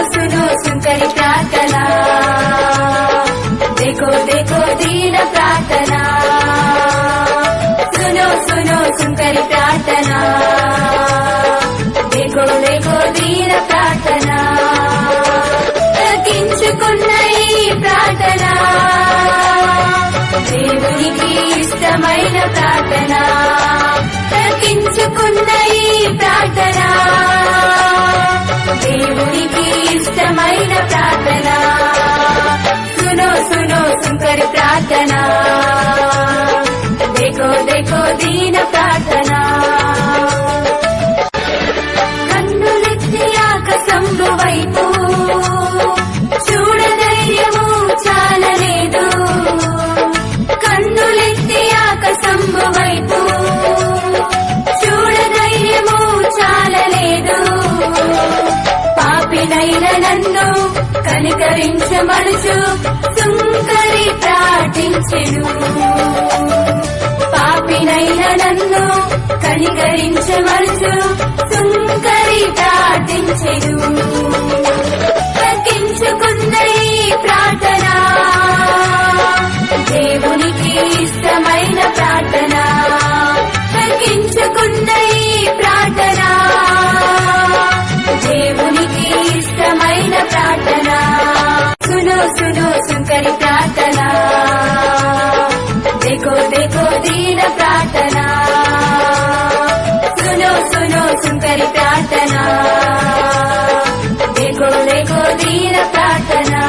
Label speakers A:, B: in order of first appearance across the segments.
A: దోస్తులు సుందరి ప్రార్థన. దేకో దేకో దీన ప్రార్థన. సునో సునో సుందరి ప్రార్థన. దేకో దేకో దీన ప్రార్థన. తగ్గించుకున్న ఈ ప్రార్థన. దేవునికి ఇష్టమైన ప్రార్థన. प्रार्थना కనికరించమనుచు సుంకరి ప్రార్థించెను. పాపినైన నన్ను కనికరించమనుచు సుంకరి ప్రార్థించెను. दीन प्रार्थना सुनो सुनो सुनकर प्रार्थना देखो देखो दीन प्रार्थना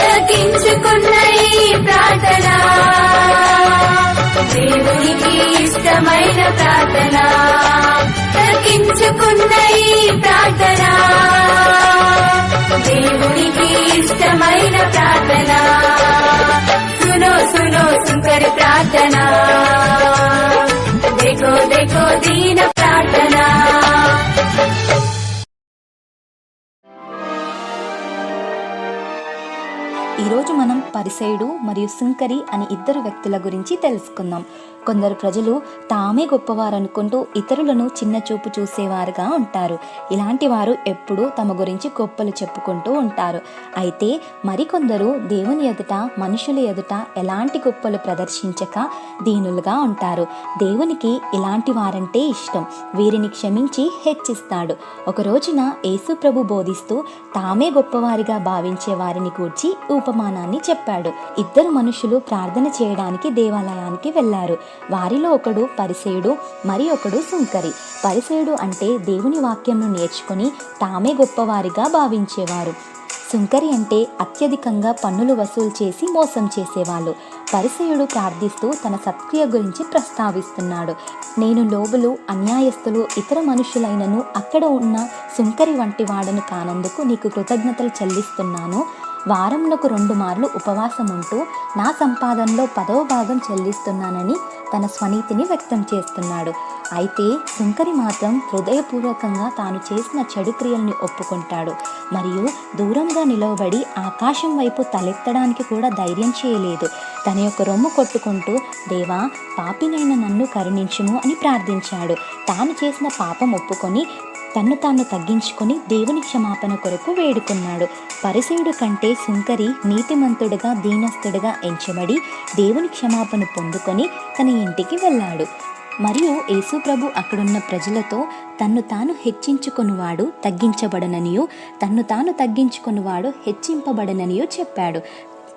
A: తగ్గించుకున్న ఈ ప్రార్థన దేవునికి ఇష్టమైన ప్రార్థన తగ్గించుకున్న ఈ ప్రార్థన దేవునికి ఇష్టమైన ప్రార్థన
B: ఈరోజు మనం పరిసయుడు మరియు సుంకరి అని ఇద్దరు వ్యక్తుల గురించి తెలుసుకుందాం. కొందరు ప్రజలు తామే గొప్పవారనుకుంటూ ఇతరులను చిన్న చూపు చూసేవారుగా ఉంటారు. ఇలాంటి వారు ఎప్పుడూ తమ గురించి గొప్పలు చెప్పుకుంటూ ఉంటారు. అయితే మరికొందరు దేవుని ఎదుట మనుషుల ఎదుట ఎలాంటి గొప్పలు ప్రదర్శించక దీనులుగా ఉంటారు. దేవునికి ఇలాంటి వారంటే ఇష్టం. వీరిని క్షమించి హెచ్చిస్తాడు. ఒక రోజున యేసు ప్రభు బోధిస్తూ తామే గొప్పవారిగా భావించే వారిని కూర్చి ఉపమానాన్ని చెప్పాడు. ఇద్దరు మనుషులు ప్రార్థన చేయడానికి దేవాలయానికి వెళ్ళారు వారిలో ఒకడు పరిసేయుడు మరి ఒకడు సుంకరి. పరిసేయుడు అంటే దేవుని వాక్యంను నేర్చుకుని తామే గొప్పవారిగా భావించేవారు. సుంకరి అంటే అత్యధికంగా పన్నులు వసూలు చేసి మోసం చేసేవాళ్ళు. పరిసయుడు ప్రార్థిస్తూ తన సత్క్రియ గురించి ప్రస్తావిస్తున్నాడు. నేను లోబులు అన్యాయస్తులు ఇతర మనుషులైనను అక్కడ ఉన్న సుంకరి వంటి వాడను కానందుకు నీకు కృతజ్ఞతలు చెల్లిస్తున్నాను. వారంలోకి రెండు మార్లు ఉపవాసం ఉంటూ నా సంపాదనలో పదవ భాగం చెల్లిస్తున్నానని తన స్వనీతిని వ్యక్తం చేస్తున్నాడు. అయితే సుంకరి మాత్రం హృదయపూర్వకంగా తాను చేసిన చెడు క్రియల్ని ఒప్పుకుంటాడు. మరియు దూరంగా నిలవబడి ఆకాశం వైపు తలెత్తడానికి కూడా ధైర్యం చేయలేదు. తన యొక్క రొమ్ము కొట్టుకుంటూ దేవా పాపినైన నన్ను కరుణించుము అని ప్రార్థించాడు. తాను చేసిన పాపం ఒప్పుకొని తన్ను తాను తగ్గించుకొని దేవుని క్షమాపణ కొరకు వేడుకున్నాడు. పరిసేయుడు కంటే సుంకరి నీతిమంతుడుగా దీనస్తుడుగా ఎంచబడి దేవుని క్షమాపణ పొందుకొని తన ఇంటికి వెళ్ళాడు. మరియు యేసుప్రభు అక్కడున్న ప్రజలతో తన్ను తాను హెచ్చించుకునివాడు తగ్గించబడననియు తన్ను తాను తగ్గించుకునివాడు హెచ్చింపబడననియు చెప్పాడు.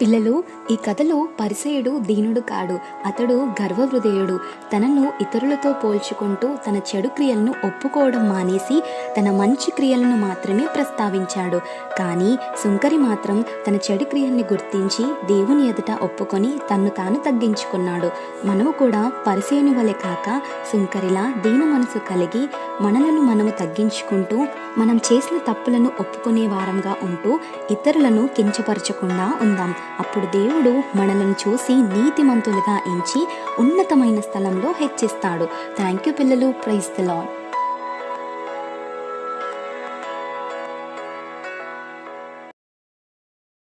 B: పిల్లలు ఈ కథలో పరిసయుడు దీనుడు కాడు. అతడు గర్వహృదయుడు. తనను ఇతరులతో పోల్చుకుంటూ తన చెడు క్రియలను ఒప్పుకోవడం మానేసి తన మంచి క్రియలను మాత్రమే ప్రస్తావించాడు. కానీ సుంకరి మాత్రం తన చెడు క్రియల్ని గుర్తించి దేవుని ఎదుట ఒప్పుకొని తన్ను తాను తగ్గించుకున్నాడు. మనము కూడా పరిసేయుని వలె కాక సుంకరిలా దీన మనసు కలిగి మనలను మనము తగ్గించుకుంటూ మనం చేసిన తప్పులను ఒప్పుకునే వారంగా ఉంటూ ఇతరులను కించపరచకుండా ఉందాం. అప్పుడు దేవుడు మనలను చూసి నీతిమంతులుగా ఎంచి ఉన్నతమైన స్థలంలో హెచ్చిస్తాడు. థ్యాంక్ యూ పిల్లలు. Praise the Lord